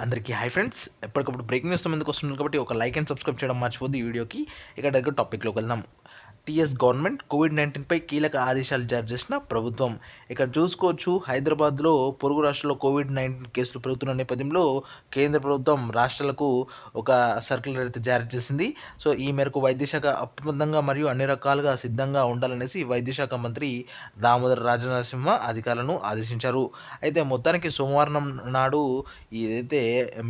అందరికీ hi friends. ఎప్పటికప్పుడు breaking news ముందుకు వస్తున్నారు కాబట్టి ఒక లైక్ అండ్ సబ్స్క్రైబ్ చేయడం మర్చిపోద్దు ఈ వీడియోకి. ఇక్కడ టాపిక్లోకి వెళ్దాం. టీఎస్ గవర్నమెంట్ కోవిడ్ నైన్టీన్పై కీలక ఆదేశాలు జారీ చేసిన ప్రభుత్వం. ఇక్కడ చూసుకోవచ్చు హైదరాబాద్లో పొరుగు రాష్ట్రాల్లో కోవిడ్ నైన్టీన్ కేసులు పెరుగుతున్న నేపథ్యంలో కేంద్ర ప్రభుత్వం రాష్ట్రాలకు ఒక సర్క్యులర్ అయితే జారీ చేసింది. సో ఈ మేరకు వైద్యశాఖ అప్రమత్తంగా మరియు అన్ని రకాలుగా సిద్ధంగా ఉండాలనేసి వైద్యశాఖ మంత్రి దామోదర్ రాజనరసింహ అధికారులను ఆదేశించారు. అయితే మొత్తానికి సోమవారం నాడు ఏదైతే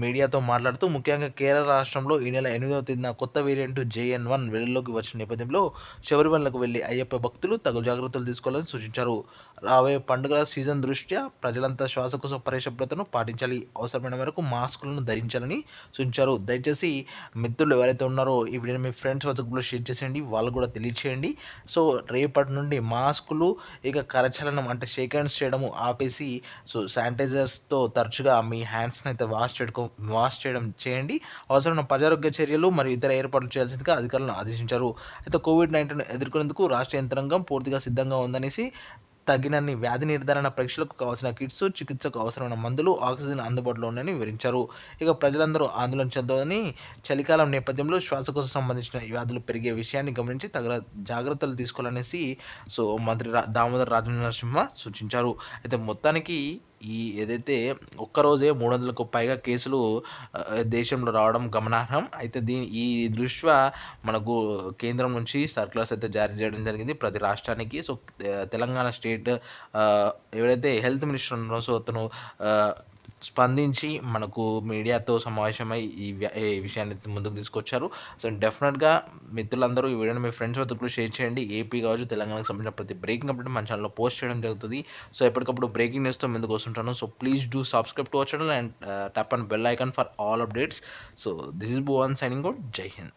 మీడియాతో మాట్లాడుతూ ముఖ్యంగా కేరళ రాష్ట్రంలో ఈ నెల ఎనిమిదవ తేదీన కొత్త వేరియంట్ జేఎన్ వన్ వెలుగులోకి వచ్చిన నేపథ్యంలో శబరిమలకు వెళ్ళి అయ్యప్ప భక్తులు తగు జాగ్రత్తలు తీసుకోవాలని సూచించారు. రాబోయే పండుగల సీజన్ దృష్ట్యా ప్రజలంతా శ్వాసకోశ పరిశుభ్రతను పాటించాలి. అవసరమైన మేరకు మాస్కులను ధరించాలని సూచించారు. దయచేసి మిత్రులు ఎవరైతే ఉన్నారో ఈ వీడియోని మీ ఫ్రెండ్స్ వాట్సాప్లో షేర్ చేసేయండి. వాళ్ళు కూడా తెలియచేయండి. సో రేపటి నుండి మాస్కులు ఇక కరచలనం అంటే షేక్ హ్యాండ్స్ చేయడము ఆపేసి సో శానిటైజర్స్తో తరచుగా మీ హ్యాండ్స్ని అయితే వాష్ చేయడం వాష్ చేయడం చేయండి. అవసరమైన ప్రజారోగ్య చర్యలు మరియు ఇతర ఏర్పాట్లు చేయాల్సిందిగా అధికారులను ఆదేశించారు. అయితే కోవిడ్ నైన్టీన్ ఎదుర్కొనేందుకు రాష్ట్ర యంత్రాంగం పూర్తిగా సిద్ధంగా ఉందనేసి తగినన్ని వ్యాధి నిర్ధారణ పరీక్షలకు కావాల్సిన కిట్స్ చికిత్సకు అవసరమైన మందులు ఆక్సిజన్ అందుబాటులో ఉన్నాయని వివరించారు. ఇక ప్రజలందరూ ఆందోళన చెందవని చలికాలం నేపథ్యంలో శ్వాసకోశ సంబంధించిన వ్యాధులు పెరిగే విషయాన్ని గమనించి తగ జాగ్రత్తలు తీసుకోవాలనేసి సో మంత్రి రా దామోదర్ రాజనరసింహ సూచించారు. అయితే మొత్తానికి ఈ ఏదైతే ఒక్కరోజే మూడు వందలకు పైగా కేసులు దేశంలో రావడం గమనార్హం. అయితే దీని ఈ దృష్ట్యా మనకు కేంద్రం నుంచి సర్క్యులర్స్ అయితే జారీ చేయడం జరిగింది ప్రతి రాష్ట్రానికి. సో తెలంగాణ స్టేట్ ఎవరైతే హెల్త్ మినిస్టర్ ఉన్నారో సో అతను స్పందించి మనకు మీడియాతో సమావేశమై ఈ ఈ విషయాన్ని ముందుకు తీసుకొచ్చారు. సో డెఫినెట్గా మిత్రులందరూ ఈ వీడియోని మీ ఫ్రెండ్స్ వద్దకు షేర్ చేయండి. ఏపీ కావచ్చు తెలంగాణకు సంబంధించిన ప్రతి బ్రేకింగ్ అప్డేట్ మన ఛానల్లో పోస్ట్ చేయడం జరుగుతుంది. సో ఎప్పటికప్పుడు బ్రేకింగ్ న్యూస్తో ముందుకు వస్తుంటాను. So please do subscribe to our channel and tap and bell icon for all updates. So this is Bhuvan signing out. Jai Hind.